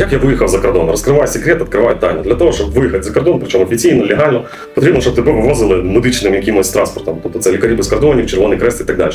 Як я виїхав за кордон? Розкривай секрет, відкривай тайну. Для того, щоб виїхати за кордон, причому офіційно, легально, потрібно, щоб тебе вивозили медичним якимось транспортом. Тобто це лікарі без кордонів, Червоний Крест і так далі.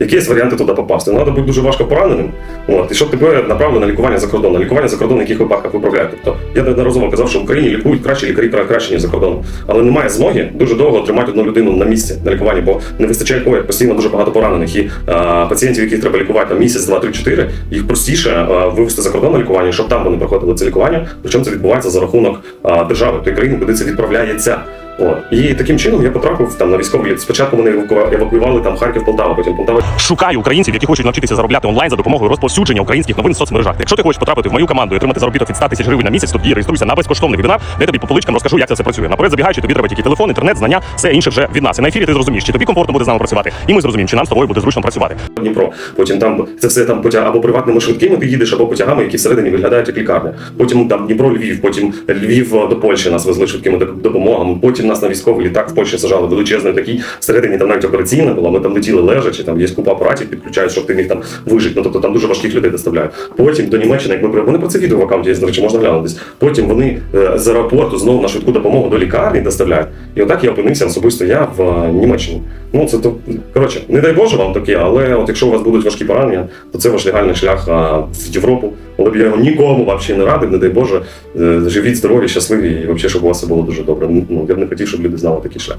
Якісь варіанти туди попасти. Треба бути дуже важко пораненим. От, і щоб тебе направили на лікування за кордон. На лікування за кордон, яких випадках виправляють. Тобто я неодноразово казав, що в Україні лікують кращі лікарі краще, ніж за кордоном. Але немає змоги дуже довго тримати одну людину на місці на лікуванні, бо не вистачає коїв, постійно дуже багато поранених. І а, пацієнтів, яких треба лікувати місяць, два, три, чотири, їх простіше а, вивести за кордон на лікування, щоб там вони проходили це лікування. Причому це відбувається за рахунок держави тої країни, куди це відправляється. От. І таким чином я потрапив там на військовий літ. Спочатку вони евакуювали там Харків, Полтава, потім Полтава. Шукаю українців, які хочуть навчитися заробляти онлайн за допомогою розповсюдження українських новин в соцмережах. Якщо ти хочеш потрапити в мою команду і отримати заробіток від 100 тисяч гривень на місяць, тоді реєструйся на безкоштовний вебінар, де тобі по поличкам розкажу, як це все працює. Наперед забігаючи, тобі треба тільки телефон, інтернет, знання, все інше вже від нас. І на ефірі ти зрозумієш, чи тобі комфортно буде з нами працювати, і ми зрозуміємо, чи нам з тобою буде зручно працювати. Дніпро. Потім там це все там потяг або приватними швидкими ти їдеш, або потягами, які всередині виглядають як лікарня. Потім там Дніпро, Львів, потім Львів до Польщі нас везли швидкими допомогами. Потім нас на військовий літак в Польщі сажали величезний такий. Всередині там навіть операційна була. Ми там летіли лежачи, там є купа апаратів, підключають, щоб ти міг там вижити. Ну тобто там дуже важких людей доставляють. Потім до Німеччини, як ми при- вони про це відео в аккаунті до речі, можна глянути. Потім вони е, з аеропорту знову на швидку допомогу до лікарні доставляють. І отак я опинився особисто я в е, Німеччині. Ну це то коротше, не дай Боже вам таке, але от якщо у вас будуть важкі поранення, то це ваш легальний шлях а, в Європу. Але б я його нікому взагалі не радив, не дай Боже, Е, живіть здорові, щасливі і взагалі, щоб у вас все було дуже добре. Ну я б не хотів, щоб люди знали такий шлях.